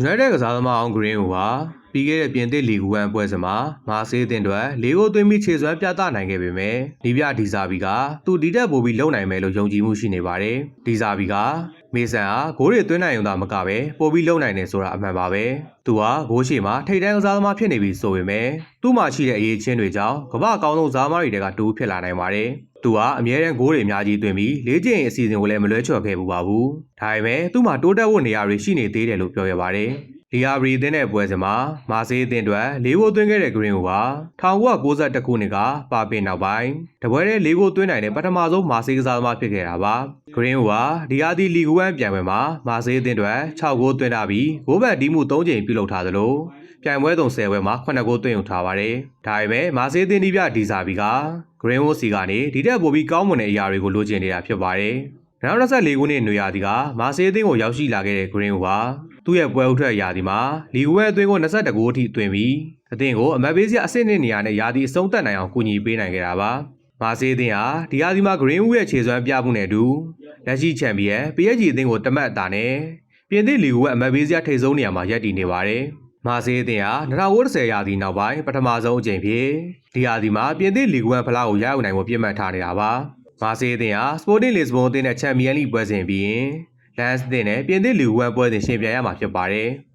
United ကစားသမားအောင်ဂရင်းကိုပါပြီးခဲ့တဲ့ပြင်သစ်လီဂူဝမ်ပွဲစဉ်မှာမာဆေးအသင်းအတွက်လေးဂိုးသွင်းပြီးခြေစွမ်းပြသနိုင်ခဲ့ပေမဲ့ဒီပြဒီဇာဘီကသူဒီတက်ပိုပြီးလုံနိုင်မယ်လို့ယုံကြည်မှုရှိနေပါတယ်ဒီဇာဘီက မေဆန်ဟာဂိုးတွေသွင်းနိုင်ုံသာမကပဲပိုပြီးလုံနိုင်တယ်ဆိုတာအမှန်ပါပဲသူဟာဂိုးရှိမှာထိတ်တန်းကစားသမားဖြစ်နေပြီဆိုပေမဲ့သူ့မှာရှိတဲ့အရေးချင်းတွေကြောင့်ကမ္ဘာအကောင်းဆုံးဇာမားတွေကတူးဖြစ်လာနိုင်ပါတယ်သူဟာအမြဲတမ်းဂိုးတွေအများကြီးသွင်းပြီးလေးကျင်းအစီအစဉ်ကိုလည်းမလွဲချော်ခဲ့ဘူးပါဘူးဒါပေမဲ့သူ့မှာတိုးတက်ဖို့နေရာတွေရှိနေသေးတယ်လို့ပြောရပါတယ်လီယာဘရီအသင်းတဲ့ပွဲစဉ်မှာမာဆေးအသင်းအတွက်၄ဂိုးသွင်းခဲ့တဲ့ဂရင်းကိုပါ1992ခုနှစ်ကပါပင်နောက်ပိုင်းတပွဲတဲ့၄ဂိုးသွင်းနိုင်တဲ့ပထမဆုံးမာဆေးကစားသမားဖြစ်ခဲ့တာပါ ဂရင်းကိုပါဒီယာဒီလီဂူဝမ်ပြန်ပွဲမှာမာဆေးအသင်းအတွက်6ဂိုးသွင်းထားပြီးဂိုးဘက်ဒီမှု3ချိန်ပြုလုပ်ထားသလိုပြိုင်ပွဲတုံ10ပွဲမှာ9ဂိုးသွင်းယူထားပါတယ်ဒါပေမဲ့မာဆေးအသင်းဒီပြဒီဇာဘီကဂရင်းဝိုစီကနေဒီတက်ပိုပြီးကောင်းမွန်တဲ့အရာတွေကိုလိုချင်နေတာဖြစ်ပါတယ်2024ခုနှစ်နွေရာသီကမာဆေးအသင်းကိုရောက်ရှိလာခဲ့တဲ့ဂရင်းဝါသူ့ရဲ့ပွဲဥထွက်ရာသီမှာလီဂူဝဲအသင်းကို22ဂိုးအထိသွင်းပြီးအသင်းကိုအမတ်ပေးစရာအဆင့်နှစ်နေရာနဲ့ရာသီအဆုံးသတ်နိုင်အောင်ကူညီပေးနိုင်ခဲ့တာပါမာဆေးအသင်းဟာဒီရာသီမှာဂရင်းဝူရဲ့ခြေစွမ်းပြမှုနဲ့အတူ လက်ရှိချန်ပီယံ PSG အသင်းကိုတမတ်အတာနဲ့ပြင်သစ်လီဂူဝဲအမတ်ပေးစရာထိပ်ဆုံးနေရာမှာရပ်တည်နေပါတယ်မာဆေးအသင်းဟာ2010ရာသီနောက်ပိုင်းပထမဆုံးအကြိမ်ဖြစ်ဒီရာသီမှာပြင်သစ်လီဂူဝဲဖလားကိုရယူနိုင်ဖို့ပြစ်မှတ်ထားနေတာပါမာဆေးအသင်းဟာ Sporting Lisbon အသင်းနဲ့ချန်ပီယံလိပွဲစဉ်ပြီးရင်လန်စ်အသင်းနဲ့ပြင်သစ်လီဂူဝဲပွဲစဉ်ရှင်ပြိုင်ရမှာဖြစ်ပါတယ်။